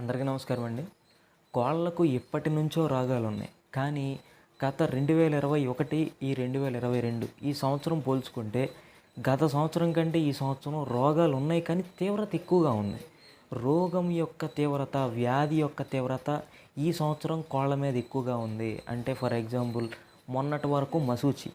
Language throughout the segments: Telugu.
అందరికీ నమస్కారం అండి. కోళ్ళకు ఎప్పటి నుంచో రోగాలు ఉన్నాయి. కానీ గత రెండు వేల ఇరవై ఒకటి ఈ రెండు వేల ఇరవై రెండు ఈ సంవత్సరం పోల్చుకుంటే గత సంవత్సరం కంటే ఈ సంవత్సరం రోగాలు ఉన్నాయి కానీ తీవ్రత ఎక్కువగా ఉంది రోగం యొక్క తీవ్రత వ్యాధి యొక్క తీవ్రత ఈ సంవత్సరం కోళ్ళ మీద ఎక్కువగా ఉంది. అంటే ఫర్ ఎగ్జాంపుల్ మొన్నటి వరకు మసూచి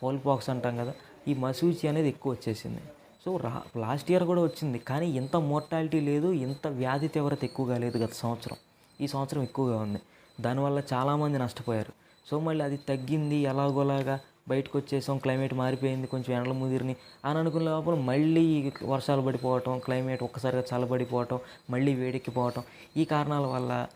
ఫోల్ పాక్స్ అంటాం కదా ఈ మసూచి అనేది ఎక్కువ వచ్చేసింది. సో రా లాస్ట్ ఇయర్ కూడా వచ్చింది. కానీ ఇంత మోర్టాలిటీ లేదు ఇంత వ్యాధి తీవ్రత ఎక్కువగా లేదు గత సంవత్సరం. ఈ సంవత్సరం ఎక్కువగా ఉంది. దానివల్ల చాలామంది నష్టపోయారు. సో మళ్ళీ అది తగ్గింది ఎలాగోలాగా బయటకు వచ్చేసాం క్లైమేట్ మారిపోయింది కొంచెం ఎండల ముదిరిని అని అనుకున్న లోపల మళ్ళీ వర్షాలు పడిపోవటం క్లైమేట్ ఒక్కసారిగా చల్లబడిపోవటం మళ్ళీ వేడెక్కిపోవటం ఈ కారణాల వల్ల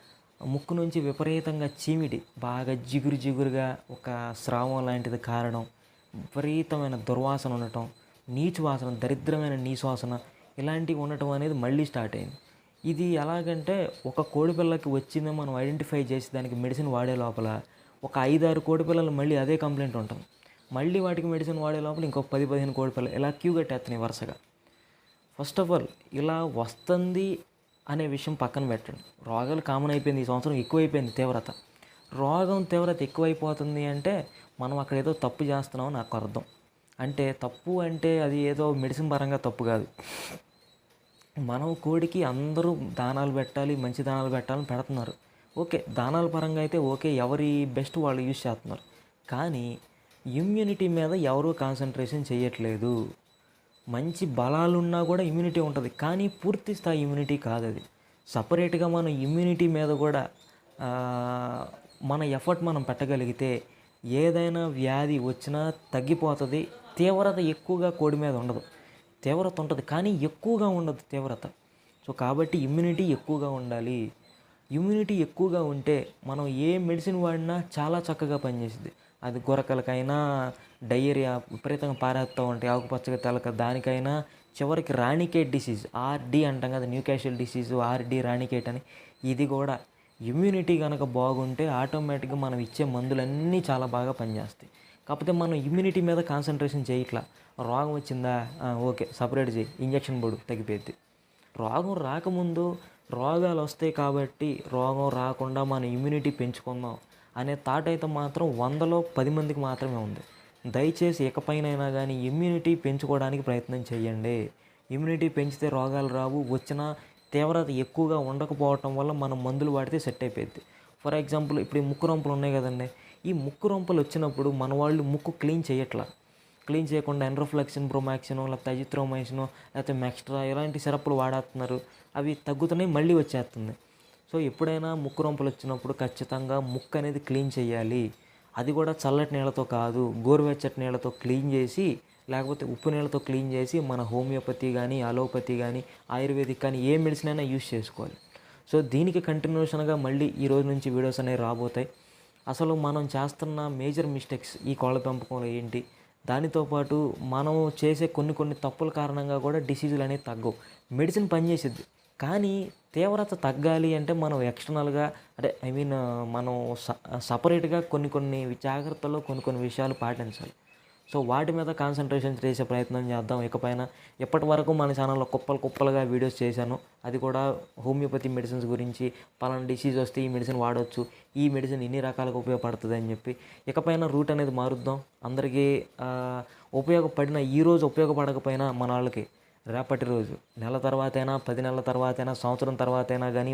ముక్కు నుంచి విపరీతంగా చీమిడి బాగా జిగురు జిగురుగా ఒక స్రావం లాంటిది కారణం విపరీతమైన దుర్వాసన ఉండటం నీచు వాసన దరిద్రమైన నీచు వాసన ఇలాంటివి ఉండటం అనేది మళ్ళీ స్టార్ట్ అయింది. ఇది ఎలాగంటే ఒక కోడి పిల్లకి వచ్చిందో మనం ఐడెంటిఫై చేసి దానికి మెడిసిన్ వాడే లోపల ఒక ఐదారు కోడి పిల్లలు మళ్ళీ అదే కంప్లైంట్ ఉంటుంది మళ్ళీ వాటికి మెడిసిన్ వాడే లోపల ఇంకొక పది పదిహేను కోడి పిల్లలు ఇలా క్యూ కట్టేస్తున్నాయి వరుసగా. ఫస్ట్ ఆఫ్ ఆల్ ఇలా వస్తుంది అనే విషయం పక్కన పెట్టండి. రోగాలు కామన్ అయిపోయింది ఈ సంవత్సరం ఎక్కువైపోయింది తీవ్రత. రోగం తీవ్రత ఎక్కువైపోతుంది అంటే మనం అక్కడ ఏదో తప్పు చేస్తున్నామని నాకు అర్థం. అంటే తప్పు అంటే అది ఏదో మెడిసిన్ పరంగా తప్పు కాదు. మనం కోడికి అందరూ దానాలు పెట్టాలి మంచి దానాలు పెట్టాలని పెడుతున్నారు. ఓకే దానాల పరంగా అయితే ఓకే ఎవరి బెస్ట్ వాళ్ళు యూజ్ చేస్తున్నారు. కానీ ఇమ్యూనిటీ మీద ఎవరూ కాన్సన్ట్రేషన్ చేయట్లేదు. మంచి బలాలున్నా కూడా ఇమ్యూనిటీ ఉంటుంది. కానీ పూర్తి స్థాయి ఇమ్యూనిటీ కాదు అది. సపరేట్గా మనం ఇమ్యూనిటీ మీద కూడా మన ఎఫర్ట్ మనం పెట్టగలిగితే ఏదైనా వ్యాధి వచ్చినా తగ్గిపోతుంది. తీవ్రత ఎక్కువగా కోడి మీద ఉండదు. తీవ్రత ఉంటుంది. కానీ ఎక్కువగా ఉండదు తీవ్రత. సో కాబట్టి ఇమ్యూనిటీ ఎక్కువగా ఉండాలి. ఇమ్యూనిటీ ఎక్కువగా ఉంటే మనం ఏ మెడిసిన్ వాడినా చాలా చక్కగా పనిచేసింది అది గొరకలకైనా డయేరియా విపరీతంగా పారేస్తూ ఉంటాయి ఆకుపచ్చగా తెలక దానికైనా చివరికి రాణికేట్ డిసీజ్ ఆర్డి అంటాం కదా న్యూకాషల్ డిసీజ్ ఆర్డి రాణికేట్ అని. ఇది కూడా ఇమ్యూనిటీ కనుక బాగుంటే ఆటోమేటిక్గా మనం ఇచ్చే మందులన్నీ చాలా బాగా పనిచేస్తాయి. కాకపోతే మనం ఇమ్యూనిటీ మీద కాన్సన్ట్రేషన్ చేయట్లా. రోగం వచ్చిందా? ఓకే సపరేట్ చేయి. ఇంజక్షన్ పొడు తగ్గిపోద్ది రోగం రాకముందు రోగాలు వస్తాయి కాబట్టి రోగం రాకుండా మన ఇమ్యూనిటీ పెంచుకుందాం అనే థాట్ అయితే మాత్రం వందలో పది మందికి మాత్రమే ఉంది. దయచేసి ఇకపైనైనా కానీ ఇమ్యూనిటీ పెంచుకోవడానికి ప్రయత్నం చేయండి. ఇమ్యూనిటీ పెంచితే రోగాలు రావు. వచ్చినా తీవ్రత ఎక్కువగా ఉండకపోవటం వల్ల మనం మందులు వాడితే సెట్ అయిపోయింది ఫర్ ఎగ్జాంపుల్ ఇప్పుడు ఈ ముక్కు రొంపలు ఉన్నాయి కదండి. ఈ ముక్కు రొంపలు వచ్చినప్పుడు మన వాళ్ళు ముక్కు క్లీన్ చేయట్లా. క్లీన్ చేయకుండా ఎండ్రోఫ్లెక్సిన్ బ్రోమాక్సినో లేకపోతే అజిత్రోమైసిన్ లేకపోతే మెక్స్ట్రా ఇలాంటి సిరప్లు వాడేస్తున్నారు అవి తగ్గుతున్నాయి మళ్ళీ వచ్చేస్తుంది సో ఎప్పుడైనా ముక్కు రొంపలు వచ్చినప్పుడు ఖచ్చితంగా ముక్కు అనేది క్లీన్ చేయాలి. అది కూడా చల్లటి నీళ్ళతో కాదు గోరువెచ్చటి నీళ్ళతో క్లీన్ చేసి లేకపోతే ఉప్పు నీళ్ళతో క్లీన్ చేసి మన హోమియోపతి కానీ అలోపతి కానీ ఆయుర్వేదిక్ కానీ ఏ మెడిసిన్ అయినా యూస్ చేసుకోవాలి. సో దీనికి కంటిన్యూషన్గా మళ్ళీ ఈ రోజు నుంచి వీడియోస్ అనేవి రాబోతాయి. అసలు మనం చేస్తున్న మేజర్ మిస్టేక్స్ ఈ కోళ్ళ పెంపకంలో ఏంటి? దానితో పాటు మనం చేసే కొన్ని కొన్ని తప్పుల కారణంగా కూడా డిసీజులు అనేవి తగ్గవు. మెడిసిన్ పనిచేసిద్ది. కానీ తీవ్రత తగ్గాలి అంటే మనం ఎక్స్టర్నల్గా అంటే ఐ మీన్ మనం స సపరేట్గా కొన్ని కొన్ని జాగ్రత్తలు కొన్ని కొన్ని విషయాలు పాటించాలి. సో వాటి మీద కాన్సన్ట్రేషన్ చేసే ప్రయత్నం చేద్దాం. ఇకపైన ఎప్పటి వరకు మన ఛానల్లో కుప్పలు కుప్పలుగా వీడియోస్ చేశాను అది కూడా హోమియోపతి మెడిసిన్స్ గురించి పలానా డిసీజ్ వస్తే ఈ మెడిసిన్ వాడవచ్చు ఈ మెడిసిన్ ఇన్ని రకాలుగా ఉపయోగపడుతుంది అని చెప్పి ఇకపైన రూట్ అనేది మారుద్దాం. అందరికీ ఉపయోగపడిన ఈ రోజు ఉపయోగపడకపోయినా మన వాళ్ళకి రేపటి రోజు నెల తర్వాతైనా పది నెలల తర్వాతైనా సంవత్సరం తర్వాతైనా కానీ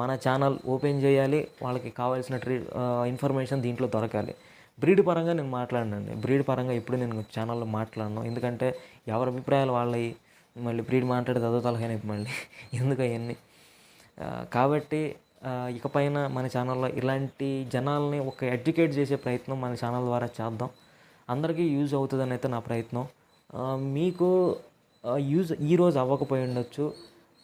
మన ఛానల్ ఓపెన్ చేయాలి వాళ్ళకి కావాల్సిన ట్రీ ఇన్ఫర్మేషన్ దీంట్లో దొరకాలి. బ్రీడ్ పరంగా నేను మాట్లాడినండి. బ్రీడ్ పరంగా ఇప్పుడు నేను ఛానల్లో మాట్లాడను. ఎందుకంటే ఎవరి అభిప్రాయాలు వాళ్ళవి మళ్ళీ బ్రీడ్ మాట్లాడితే అదో తలకైనా మళ్ళీ. ఎందుకు అవన్నీ? కాబట్టి ఇకపైన మన ఛానల్లో ఇలాంటి జనాల్ని ఒక ఎడ్యుకేట్ చేసే ప్రయత్నం మన ఛానల్ ద్వారా చేద్దాం. అందరికీ యూజ్ అవుతుందని అయితే నా ప్రయత్నం. మీకు యూజ్ ఈరోజు అవ్వకపోయి ఉండొచ్చు.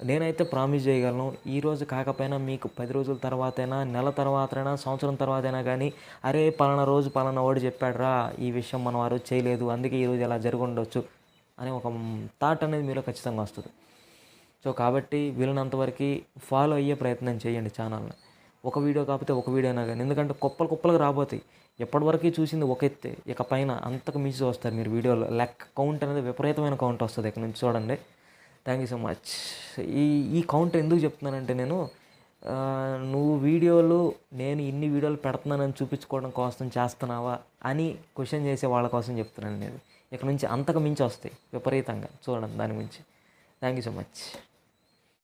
నేనైతే ప్రామిస్ చేయగలను. ఈ రోజు కాకపోయినా మీకు పది రోజుల తర్వాతైనా నెల తర్వాతైనా సంవత్సరం తర్వాతైనా కానీ అరే పలానా రోజు పలానా వాడు చెప్పాడురా ఈ విషయం మనం ఆ రోజు చేయలేదు అందుకే ఈరోజు ఇలా జరుగుండొచ్చు అనే ఒక థాట్ అనేది మీలో ఖచ్చితంగా వస్తుంది. సో కాబట్టి వీలైనంతవరకు ఫాలో అయ్యే ప్రయత్నం చేయండి ఛానల్ని ఒక వీడియో కాకపోతే ఒక వీడియో అయినా కానీ ఎందుకంటే కుప్పలు కుప్పలుగా రాబోతాయి. ఎప్పటివరకు చూసింది ఒక ఎత్తే ఇక పైన అంతకు మించి వస్తారు మీరు వీడియోలో లెక్క కౌంట్ అనేది విపరీతమైన కౌంట్ వస్తుంది ఇక్కడ నుంచి చూడండి. థ్యాంక్ యూ సో మచ్ ఈ ఈ కౌంటర్ ఎందుకు చెప్తున్నానంటే నేను నువ్వు వీడియోలు నేను ఇన్ని వీడియోలు పెడుతున్నానని చూపించుకోవడం కోసం చేస్తున్నావా అని క్వశ్చన్ చేసే వాళ్ళ కోసం చెప్తున్నాను నేను. ఇక నుంచి అంతకు మించి వస్తాయి విపరీతంగా. చూడండి దాని గురించి. Thank you so much